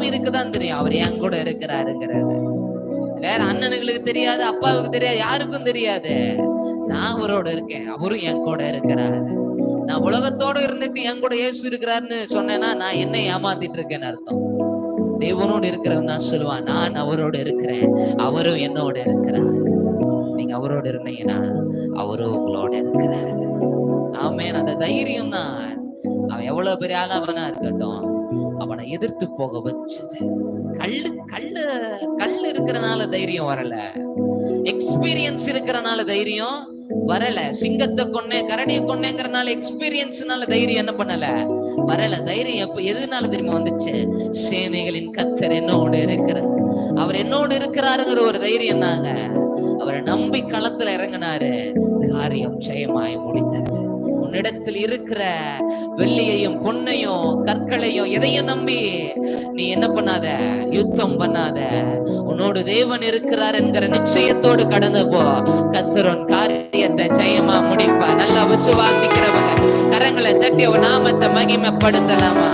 தாவீதுக்கு தான் தெரியும். அவர் என் கூட இருக்கிறாருங்கிறது. வேற அண்ணனுங்களுக்கு தெரியாது அப்பாவுக்கு தெரியாது யாருக்கும் தெரியாது. நான் அவரோட இருக்கேன். அவரும் என் கூட இருக்கிறாரு. நான் உலகத்தோட இருந்துட்டு என் கூட ஏசு இருக்கிறாருன்னு சொன்னேன்னா நான் என்ன ஏமாத்திட்டு இருக்கேன்னு அர்த்தம். தேவனோடு இருக்கிறவன் தான் சொல்லுவான் நான் அவரோட இருக்கிறேன். அவரும் என்னோட இருக்கிறார். நீங்க அவரோட இருந்தீங்கன்னா அவரும் உங்களோட இருக்கிறாரு. ஆமே அந்த தைரியம் தான் அவன் எவ்வளவு பெரிய ஆளாவனா இருக்கட்டும். அவனை எதிர்த்து போக வச்சது. கல்லு கல்லு கல்லு இருக்கிறனால தைரியம் வரல. எக்ஸ்பீரியன்ஸ் இருக்கிறனால தைரியம் வரல. சிங்கத்தை கொன்னே கரடியை கொன்னேங்கிறனால எக்ஸ்பீரியன்ஸ்னால தைரியம் என்ன பண்ணல? வரல. தைரியம் எப்ப எதுனால தெரியுமா வந்துச்சு? சேனைகளின் கத்தர் என்னோடு இருக்கிறார். அவர் என்னோடு இருக்கிறாருங்கிற ஒரு தைரியம் தாங்க. அவரை நம்பி களத்துல இறங்கினாரு. காரியம் ஜெயமாய் முடிந்தது. உன்னிடத்தில் இருக்கிற வெள்ளியையும் பொன்னையும் கற்களையும் எதையும் நம்பி நீ என்ன பண்ணாத? யுத்தம் பண்ணாத. உன்னோடு தேவன் இருக்கிறார் என்கிற நிச்சயத்தோடு கடந்து போ. கத்தரோன் காரியத்தை ஜெயமா முடிப்பா நல்லா விசுவாசிக்கிறவங்க கரங்களை தட்டி அவன் நாமத்தை மகிமைப்படுத்தலாமா?